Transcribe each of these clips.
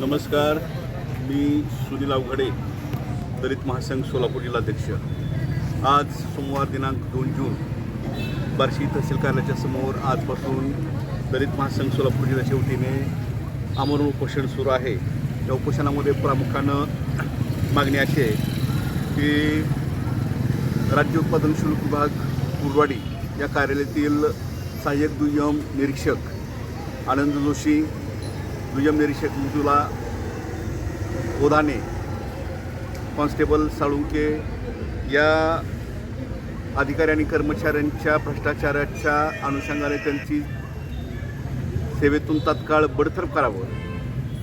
नमस्कार मी सुनील अवघडे दलित महासंघ सोलापूर जिल्हाध्यक्ष आज सोमवार दिनांक दोन जून बार्शी तहसील कार्यालयाच्या समोर आजपासून दलित महासंघ सोलापूर जिल्ह्याच्या वतीने आमरण उपोषण सुरू आहे. या उपोषणामध्ये प्रामुख्यानं मागणी अशी आहे की राज्य उत्पादन शुल्क विभाग कुरवाडी या कार्यालयातील सहाय्यक दुय्यम निरीक्षक आनंद जोशी दुय्यम निरीक्षक मृदुला ओधाने कॉन्स्टेबल साळुंके या अधिकारी आणि कर्मचाऱ्यांच्या भ्रष्टाचाराच्या अनुषंगाने त्यांची सेवेतून तात्काळ बडतर्फ करावं.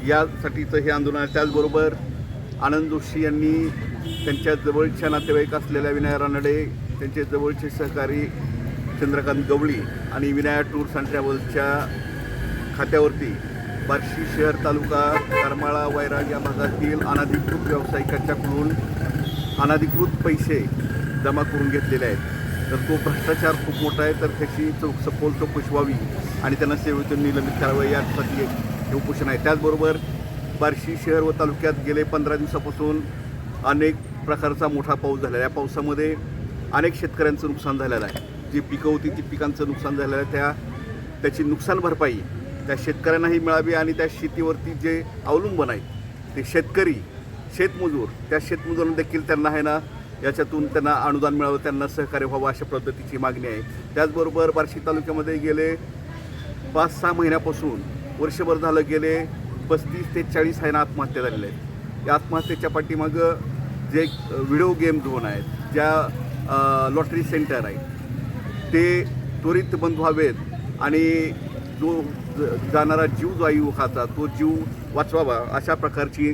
यासाठीचं हे आंदोलन आहे. त्याचबरोबर आनंद जोशी यांनी त्यांच्या जवळच्या नातेवाईक असलेल्या विनायक रानडे त्यांचे जवळचे सहकारी चंद्रकांत गवळी आणि विनायक टूर्स अँड ट्रॅव्हल्सच्या खात्यावरती बार्शी शहर तालुका करमाळा वैराग या भागातील अनधिकृत व्यावसायिकांच्याकडून अनधिकृत पैसे जमा करून घेतलेले आहेत. तर तो भ्रष्टाचार खूप मोठा आहे तर त्याची चौक सखोल चौकशी व्हावी आणि त्यांना सेवेतून निलंबित करावं यासाठी हे उपोषण आहे. त्याचबरोबर बार्शी शहर व तालुक्यात गेले पंधरा दिवसापासून अनेक प्रकारचा मोठा पाऊस झालेला आहे. या पावसामध्ये अनेक शेतकऱ्यांचं नुकसान झालेलं आहे. जी पिकं होती ती पिकांचं नुकसान झालेलं आहे. त्या त्याची नुकसान भरपाई त्या शेतकऱ्यांनाही मिळावी आणि त्या शेतीवरती जे अवलंबून आहेत ते शेतकरी शेतमजूर त्या शेतमजुरांना देखील त्यांना आहे ना याच्यातून त्यांना अनुदान मिळावं त्यांना सहकार्य व्हावं अशा पद्धतीची मागणी आहे. त्याचबरोबर बार्शी तालुक्यामध्ये गेले पाच सहा महिन्यापासून वर्षभर झालं गेले पस्तीस ते चाळीस आहे ना आत्महत्या झालेल्या आहेत. या आत्महत्येच्या पाठीमागं जे व्हिडिओ गेम झोन आहेत ज्या लॉटरी सेंटर आहेत ते त्वरित बंद व्हावेत आणि जो जाणारा जीव जो आहे युवकाचा तो जीव वाचवावा अशा प्रकारची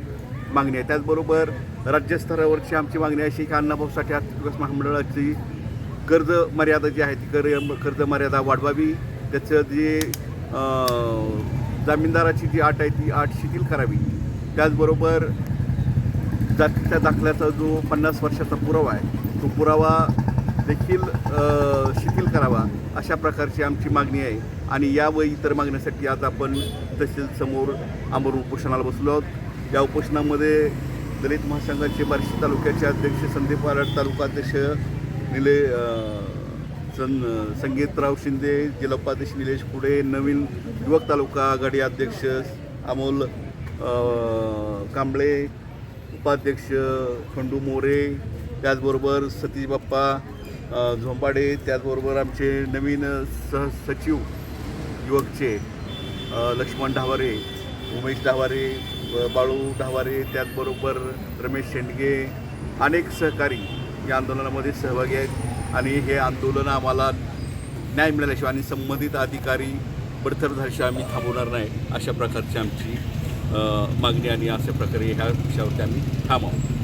मागणी आहे. त्याचबरोबर राज्यस्तरावरची आमची मागणी अशी की अण्णाभाऊ साठे आर्थिक विकास महामंडळाची कर्ज मर्यादा जी आहे ती कर कर्ज मर्यादा वाढवावी. त्याचं जे जामीनदाराची जी अट आहे ती अट शिथिल करावी. त्याचबरोबर जातीच्या दाखल्याचा जो पन्नास वर्षाचा पुरावा आहे तो पुरावा देखील शिथिल करावा अशा प्रकारची आमची मागणी आहे. आणि या व इतर मागण्यासाठी आज आपण तहसील समोर आमरण उपोषणाला बसलो आहोत. या उपोषणामध्ये दलित महासंघाचे बार्शी तालुक्याचे अध्यक्ष संदीप वारड तालुका अध्यक्ष निले सं संगीतराव शिंदे जिल्हा उपाध्यक्ष निलेश पुढे नवीन युवक तालुका आघाडी अध्यक्ष अमोल कांबळे उपाध्यक्ष खंडू मोरे त्याचबरोबर सतीश बाप्पा झोंबाडे त्याचबरोबर आमचे नवीन सहसचिव युवकचे लक्ष्मण ढावारे उमेश ढावारे व बाळू ढावारे त्याचबरोबर रमेश शेंडगे अनेक सहकारी या आंदोलनामध्ये सहभागी आहेत. आणि हे आंदोलन आम्हाला न्याय मिळाल्याशिवाय आणि संबंधित अधिकारी बडथर झाल्याशिवाय आम्ही थांबवणार नाही अशा प्रकारची आमची मागणी आणि अशा प्रकारे ह्या विषयावरती आम्ही थांबावं.